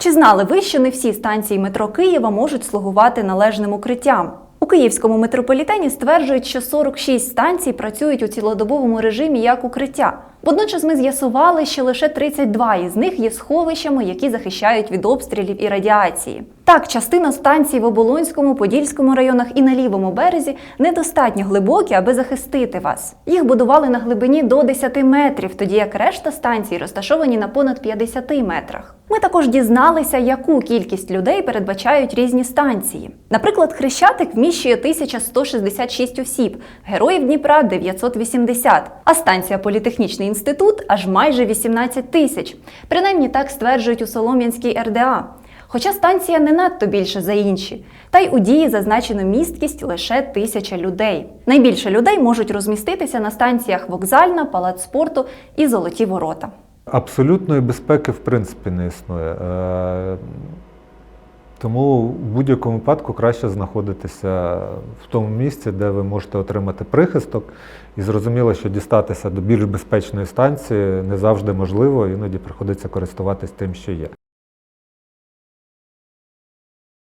Чи знали ви, що не всі станції метро Києва можуть слугувати належним укриттям? У київському метрополітені стверджують, що 46 станцій працюють у цілодобовому режимі як укриття. Водночас ми з'ясували, що лише 32 із них є сховищами, які захищають від обстрілів і радіації. Так, частина станцій в Оболонському, Подільському районах і на лівому березі недостатньо глибокі, аби захистити вас. Їх будували на глибині до 10 метрів, тоді як решта станцій розташовані на понад 50 метрах. Ми також дізналися, яку кількість людей передбачають різні станції. Наприклад, Хрещатик вміщує 1166 осіб, Героїв Дніпра 980, а станція Політехнічний інститут аж майже 18 тисяч. Принаймні так стверджують у Солом'янській РДА. Хоча станція не надто більша за інші, та й у дії зазначено місткість лише тисяча людей. Найбільше людей можуть розміститися на станціях Вокзальна, Палац спорту і Золоті Ворота. Абсолютної безпеки в принципі не існує. Е, Тому в будь-якому випадку краще знаходитися в тому місці, де ви можете отримати прихисток. І зрозуміло, що дістатися до більш безпечної станції не завжди можливо, іноді приходиться користуватись тим, що є.